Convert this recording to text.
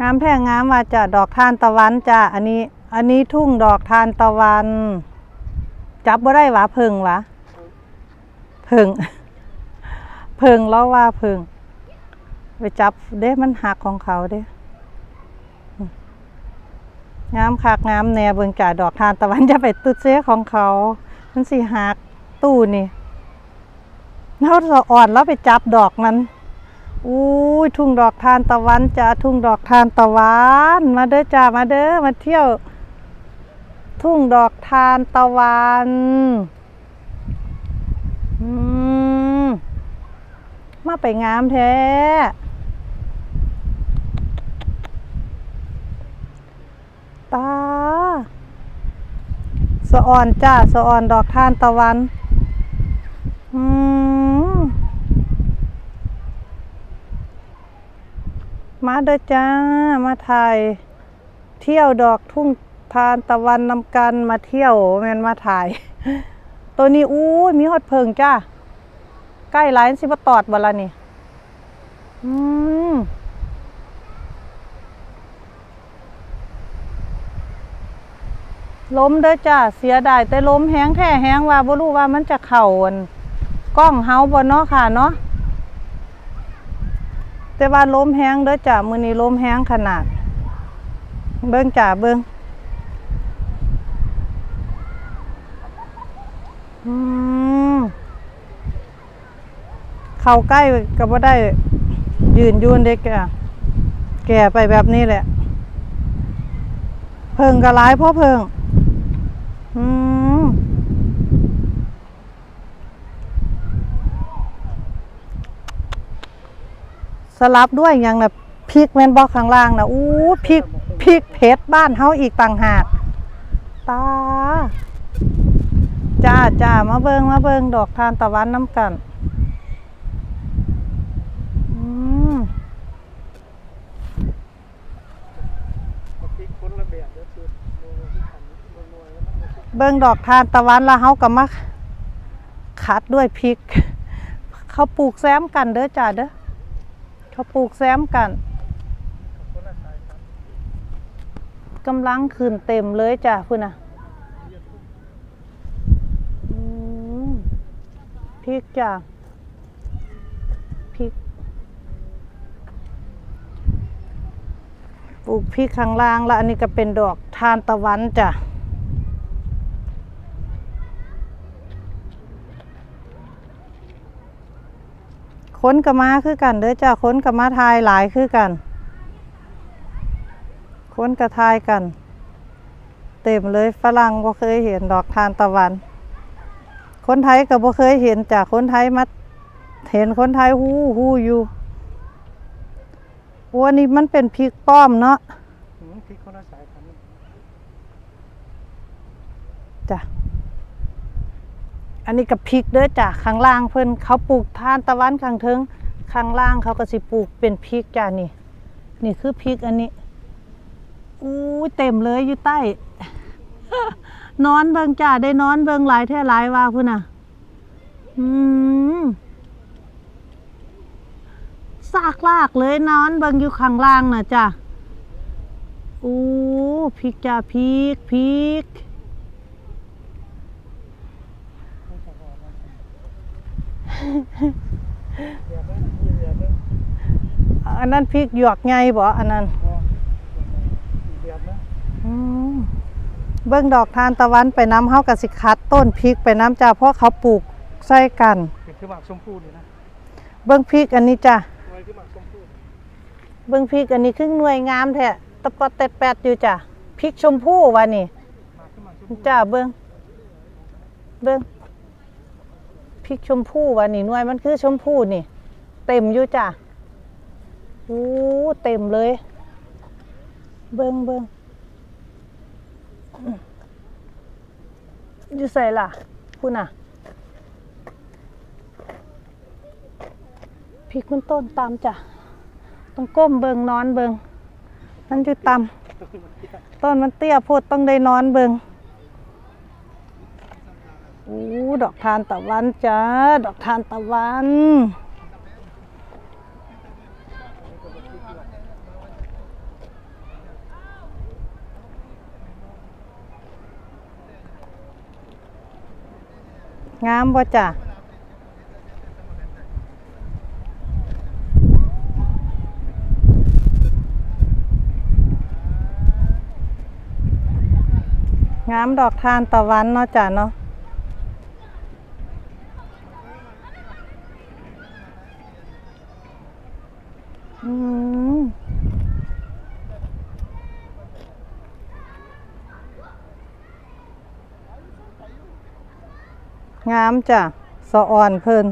งามแท่งงามว่าจะดอกทานตะวันจ้ะอันนี้ อันนี้ทุ่งดอกทานตะวัน จับบ่ได้หวะเพิงหวะเพิงเพิงแล้วว่าเพิงไปจับเด้มันหักของเขาเด้งามคักงามแน่เบิงจ่าดอกทานตะวันจะไปตุดเสียของเขา มันสิหักตู้นี่เราสะอ่อนแล้วไปจับดอกมัน อุ้ยทุ่งดอกทานตะวันจ้าทุ่งดอกทานตะวัน มาเด้อจ้ามาเด้อมาเที่ยว ทุ่งดอกทานตะวันอืมมาไปงามแท้ตาสะอ่อนจ้าสะอ่อนดอกทานตะวัน อืม มาเด้อจ้า มาถ่ายเที่ยวดอกทุ่งทานตะวันนำกันมาเที่ยวแมนมาถ่าย ตัวนี้อู้มีฮอดเพิงจ้า ใกล้ร้านสิบตอดบละนี่ อืมล้มเด้อจ้า เสียดายแต่ล้มแห้งแท้แห้งว่าบ่รู้ว่ามันจะเข่าอันกล้องเฮาบ่เนาะค่ะเนาะ แต่ว่าล้มแห้งเด้อจ้ามือนี้ล้มแห้งขนาด เบิ่งจ้าเบิ่งอืมเข้าใกล้ก็บ่ได้ยืนยูนเด็กแก่แก่ไปแบบนี้แหละ เพิงก็ร้ายเพราะเพิง อืม สลับด้วยอย่างนะพริกแม่นบอกข้างล่างนะอู้พริกพริกเผ็ดบ้านเฮาอีกต่างหากตาจ้าจ้ามาเบิงมาเบิงดอกทานตะวันน้ำกันเบิงดอกทานตะวันล้วเฮาก็มาคัดด้วยพริก เขาปลูกแซมกันเด้อจ้าเด้อ เขาปลูกแซมกันกำลังขึ้นเต็มเลยจ้ะพุ่นน่ะพริกจ้ะพริกปลูกพริกข้างล่างแล้วอันนี้ก็เป็นดอกทานตะวันจ้ะ ค้นกับมาคือกันเด้อจ้ะค้นกับมาทายหลายคือกัน ค้นกระทายกัน เต็มเลยฝรั่งบ่เคยเห็นดอกทานตะวัน คนไทยก็บ่เคยเห็นจากคนไทยมาเห็นคนไทยฮู้ฮู้อยู่โอ้อันนี้มันเป็นพริกป้อมเนาะอืมพริกคนละสายพันธุ์จ้ะ อันนี้กับพริกเด้อจ้ะข้างล่างเพิ่นเขาปลูกทานตะวันข้างเทิงข้างล่างเขาก็สิปลูกเป็นพริกจ้ะนี่ นี่คือพริกอันนี้อู้เต็มเลยอยู่ใต้ นอนเบิงจ้าได้นอนเบิงหลายแท่หลายว่าพุ่นน่ะ อืมซากลากเลยนอนเบิงอยู่ข้างล่างน่ะจ้ะอู้พริกจ้าพริกพริก ไม่ใช่ว่ามันแบบนั้นมีแบบนั้น อันนั้นพริกหยวกไงบ่อันนั้นพออีกแบบนะอืมเบิ่งดอกทานตะวันไปน้ำเฮากับสิคัด ต้นพริกไปน้ำจ้าเพราะเขาปลูกใส่กันเป็นคือหมากชมพูนี่นะเบิ่งพริกอันนี้จ้ะไว้คือหมากชมพูเบิ่งพริกอันนี้คือหน่วยงามแท้ตะปอดแตดแปดอยู่จ้ะพริกชมพู่วะนี่หมากคือหมากชมพูจ้าเบิ่งเบิ่ง พริกชมพู่วะนี่น่วยมันคือชมพู่นี่ เต็มอยู่จ้ะอู้เต็มเลย เบิ่งเบิ่งอยู่ใส่ล่ะพูน่ะพริกมันต้นตามจ้ะต้องก้มเบิงนอนเบิงมันอยู่ตามต้นมันเตี้ยโพดต้องได้นอนเบิง อดอกทานตะวันจ้า ดอกทานตะวัน งามบ่จ้ะงามดอกทานตะวันเนาะจ้ะเนาะ งามจ้ะสะอ่อนเพิ่น